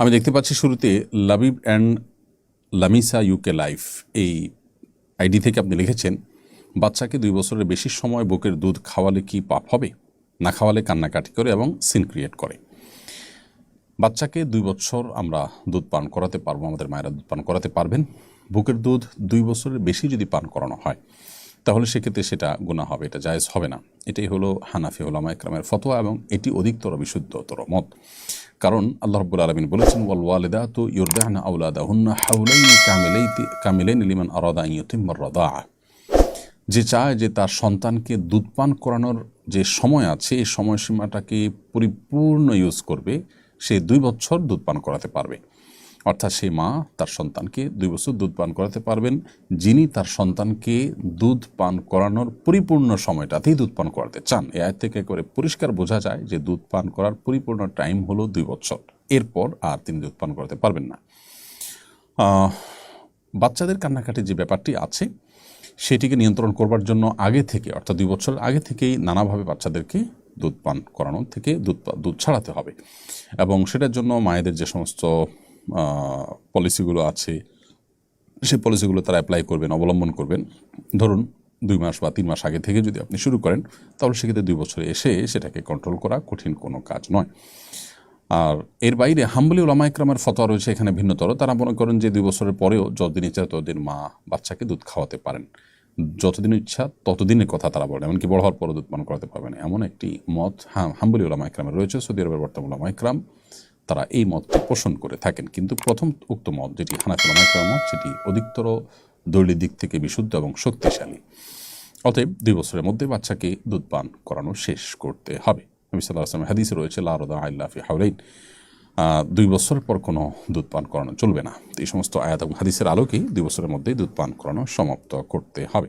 আমি দেখতে পাচ্ছি শুরুতে Labib and Lamisa UK life. এই আইডি থেকে আপনি লিখেছেন, বাচ্চাকে দুই বছরের বেশি সময় বুকের দুধ খাওয়ালে কি পাপ হবে? না খাওয়ালে কান্নাকাটি করে এবং সিন ক্রিয়েট করে। বাচ্চাকে দুই বছর আমরা দুধ পান করাতে পারব, আমাদের মায়েরা দুধ পান করাতে পারবেন। বুকের দুধ দুই বছরের বেশি যদি পান করানো হয়, তাহলে সেক্ষেত্রে সেটা গুণা হবে, এটা জায়েজ হবে না। এটাই হলো হানাফি ওলামা একরামের ফতোয়া এবং এটি অধিকতর বিশুদ্ধতর মত। কারণ আল্লাহ রব্বুল আলমিন বলেছেন, ওয়াল ওয়ালেদা তো ইউরদাহনা আউলাদা হুন্না হাউলাইন কামিলাইতি, কামিলাইন লিমান আরাদা ইয়তিম্মর রদা যে চায় যে তার সন্তানকে দুধ পান করানোর যে সময় আছে, এই সময়সীমাটাকে পরিপূর্ণ ইউজ করবে, সে দুই বছর দুধ পান করাতে পারবে। অর্থাৎ সেই মা তার সন্তানকে দুই বছর দুধ পান করাতে পারবেন, যিনি তার সন্তানকে দুধ পান করানোর পরিপূর্ণ সময়টাতেই দুধ পান করাতে চান। এ আয় থেকে করে পরিষ্কার বোঝা যায় যে দুধ পান করার পরিপূর্ণ টাইম হলো দুই বছর। এরপর আর তিনি দুধ পান করাতে পারবেন না। বাচ্চাদের কান্নাকাটি যে ব্যাপারটি আছে, সেটিকে নিয়ন্ত্রণ করবার জন্য আগে থেকে, অর্থাৎ দুই বছর আগে থেকেই নানাভাবে বাচ্চাদেরকে দুধ পান করানো থেকে দুধ দুধ ছাড়াতে হবে। এবং সেটার জন্য মায়েদের যে সমস্ত পলিসিগুলো আছে, সেই পলিসিগুলো তারা অ্যাপ্লাই করবেন, অবলম্বন করবেন। ধরুন, দুই মাস বা তিন মাস আগে থেকে যদি আপনি শুরু করেন, তাহলে সেক্ষেত্রে দুই বছরে এসে সেটাকে কন্ট্রোল করা কঠিন কোনো কাজ নয়। আর এর বাইরে হাম্বলি ওলামা ইকরামের ফতোয়া রয়েছে, এখানে ভিন্নতর। তারা মনে করেন যে দুই বছরের পরেও যতদিন ইচ্ছা ততদিন মা বাচ্চাকে দুধ খাওয়াতে পারেন। যতদিন ইচ্ছা ততদিনের কথা তারা বলেন, এমনকি বড় হওয়ার পরও দুধ পান করাতে পারবেন এমন একটি মত হাম্বলি ওলামা ইকরামের রয়েছে, সৌদি আরবের বর্তমান ওলামা ইকরাম। তারা এই মতটি পোষণ করে থাকেন। কিন্তু প্রথম উক্ত মত যেটি হানাফি ওলামা ইকরামের মত, সেটি অধিকতর দৈলিক দিক থেকে বিশুদ্ধ এবং শক্তিশালী। অতএব দুই বছরের মধ্যে বাচ্চাকে দুধ পান করানো শেষ করতে হবে। নবী সাল্লাহ হাদিসে রয়েছে লারদা আল্লাফি হাউলাইন দুই বছর পর কোনো দুধ পান করানো চলবে না। এই সমস্ত আয়াত এবং হাদিসের আলোকেই দুই বছরের মধ্যেই দুধ পান করানো সমাপ্ত করতে হবে।